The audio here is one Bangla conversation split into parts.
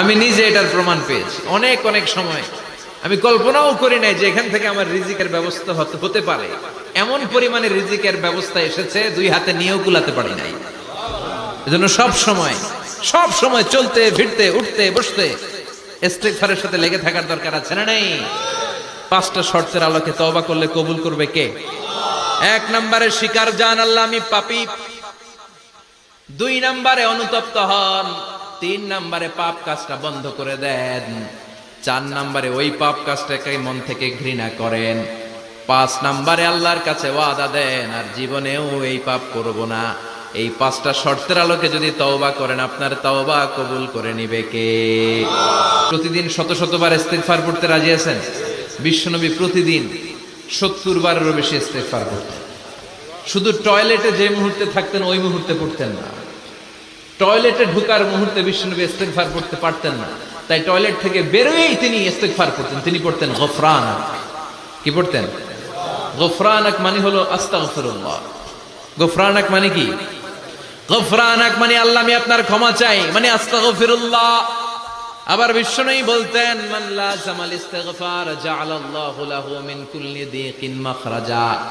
আমি নিজে এটার প্রমাণ পেয়েছি। অনেক অনেক সময় আমি কল্পনাও করি নাই যে এখান থেকে আমার রিজিকের ব্যবস্থা হতে পারে। এমন পরিমাণে রিজিকের ব্যবস্থা এসেছে, দুই হাতে নিয়েও কুলাতে পারি নাই। এজন্য সব সময় সব সময় চলতে, ফিরতে, উঠতে, বসতে ইস্তেগফারের সাথে লেগে থাকার দরকার আছে না নাই? পাঁচটা শর্তের আলোকে তওবা করলে কবুল করবে কে? এক নম্বরে শিকার জান আল্লাহ আমি পাপী। দুই নম্বরে অনুতপ্ত হন। তিন নম্বরে পাপ কাজটা বন্ধ করে দেন। চার নম্বরে ওই পাপ কাজটাকে মন থেকে ঘৃণা করেন। পাঁচ নম্বরে আল্লাহর কাছে ওয়াদা দেন, আর জীবনেও এই পাপ করব না। এই পাঁচটা শর্তের আলোকে যদি তওবা করেন, আপনার তওবা কবুল করে নিবে কে? প্রতিদিন শত শতবার ইস্তেগফার পড়তে রাজি আছেন? বিশ্বনবী প্রতিদিন সত্তর বারেরও বেশি ইস্তেগফার করতেন। শুধু টয়লেটে যে মুহূর্তে থাকতেন, ওই মুহূর্তে পড়তেন না। টয়লেটে ঢুকার মুহূর্তে বিষ্ণুনবী ইস্তেগফার পড়তে পারতেন না। তাই টয়লেট থেকে বেরোয়েই তিনি ইস্তেগফার করতেন। তিনি পড়তেন গফরানা কি পড়তেন? গফরানাক মানে হলো আস্তাগফিরুল্লাহ। গফরানাক মানে কি? গফরানাক মানে আল্লাহ, আমি আপনার ক্ষমা চাই। মানে আস্তাগফিরুল্লাহ। আবার বিষ্ণুই বলতেন, মান লাজামাল ইস্তিগফার জাআলাল্লাহু লাহু মিন কুল্লি দিকিন মাখরাজা।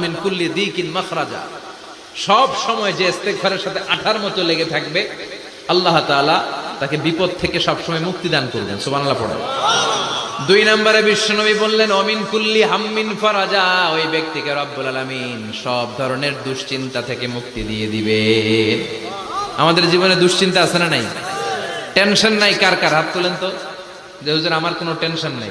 মিন কুল্লি সব সময় যে ইস্তেগফারের সাথে আঠার মতো লেগে থাকবে, আল্লাহ তাআলা তাকে বিপদ থেকে সব সময় মুক্তি দান করবেন। সুবহানাল্লাহ পড়েন। দুই নম্বরে বিশ্বনবী বললেন, অমিন কুল্লি হাম্মিন ফরাজা। ওই ব্যক্তিকে রব্বুল আলামিন সব ধরনের দুশ্চিন্তা থেকে মুক্তি দিয়ে দিবে। আমাদের জীবনে দুশ্চিন্তা আছে না নাই? টেনশন নাই? কার কার? হাত তোলেন তো। যে, হুজুর, আমার কোনো টেনশন নাই।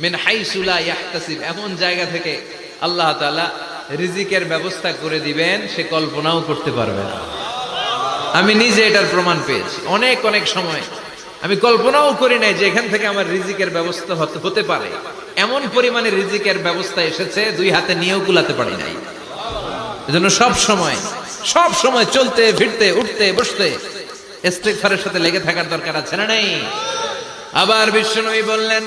মিন হাইসুলা ইয়াহতাসিব, এমন জায়গা থেকে আল্লাহ তাআলা রিজিকের ব্যবস্থা করে দিবেন, সে কল্পনাও করতে পারবে না। আমি নিজে এটার প্রমাণ পেয়েছি। অনেক অনেক সময় আমি কল্পনাও করি নাই যে এখান থেকে আমার রিজিকের ব্যবস্থা হতে পারে। এমন পরিমাণে রিজিকের ব্যবস্থা এসেছে, দুই হাতে নিয়েও কুলাতে পারি নাই। এজন্য সব সময় সব সময় চলতে, ফিরতে, উঠতে, বসতে ইস্তেগফারের সাথে লেগে থাকার দরকার আছে না নাই? আবার বিশ্বনবী বললেন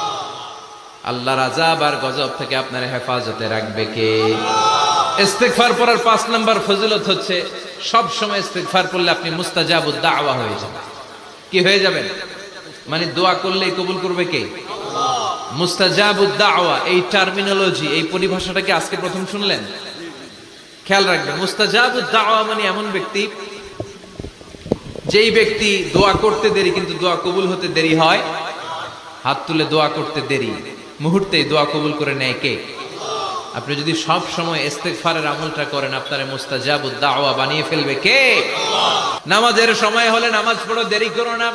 আল্লাহর আজাব আর গজব থেকে আপনার হেফাজতে রাখবে কে? ইস্তেগফার পড়ার পাঁচ নাম্বার ফজিলত হচ্ছে, সব সময় ইস্তেগফার পড়লে আপনি মুস্তাজাবুদ দাওয়া হয়ে যাবেন। কি হয়ে যাবেন? মানে দোয়া করলেই কবুল করবে কে? মুস্তাজাবুদ দাওয়া, এই টার্মিনোলজি এই পরিভাষাটা কি আজকে প্রথম শুনলেন? খেয়াল রাখবেন মুস্তাজাবুদ দাওয়া মানে এমন ব্যক্তি, যেই ব্যক্তি দোয়া করতে দেরি কিন্তু দোয়া কবুল হতে দেরি হয়, হাত তুলে দোয়া করতে দেরি। মুহূর্তেই দোয়া কবুল করে নেয় কে? আপনি যদি সব সময় ইস্তেগফারের আমলটা করেন, আপনার মুস্তাজাবুদ দাওয়া বানিয়ে ফেলবে কে? নামাজের সময় হলে নামাজ পড়ো, দেরি করো না।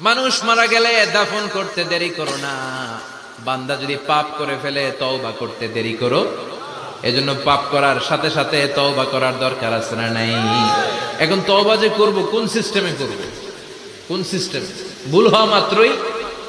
মানুষ মারা গেলে দাফন করতে দেরি করো না। বান্দা যদি পাপ করে ফেলে, তওবা করতে দেরি করো। এজন্য পাপ করার সাথে সাথে তওবা করার দরকার আছে না নাই? এখন তওবা যে করব, কোন সিস্টেমে করব? কোন সিস্টেম ভুল হওয়া মাত্রই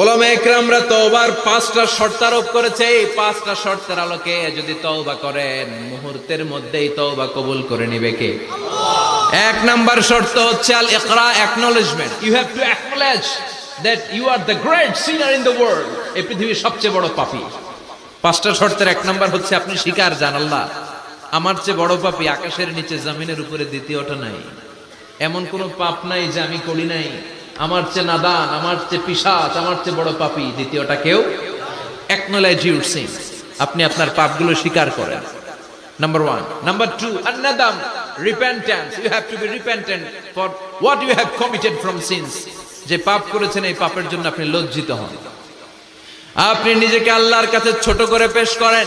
ওলামা একরামরা তওবার পাঁচটা শর্ত আরোপ করেছে। এই পাঁচটা আলোকে যদি তওবা মুহূর্তের মধ্যেই তওবা কবুল করে নিবে কে? এক নাম্বার শর্ত হচ্ছে all you to that you are the great the world পৃথিবীর সবচেয়ে বড় পাপী। পাঁচটা শর্তের এক নাম্বার হচ্ছে, আপনি স্বীকার জান আমার চেয়ে বড় পাপী আকাশের নিচে, জমিনের উপরে দ্বিতীয়টা নাই। এমন কোন পাপ নাই যে আমি করি নাই। আমার চেয়ে নাদান, আমার চেয়ে পিসাচ আমার চেয়ে বড় পাপী। দ্বিতীয়টা কেউ? অ্যাকনোলেজ ইউর সিন আপনি আপনার পাপগুলো স্বীকার করেন। Number one number two আন্নাদাম repentance you have to be repentant for what you have committed from sins যে পাপ করেছেন, এই পাপের জন্য আপনি লজ্জিত হন। আপনি নিজেকে আল্লাহর কাছে ছোট করে পেশ করেন।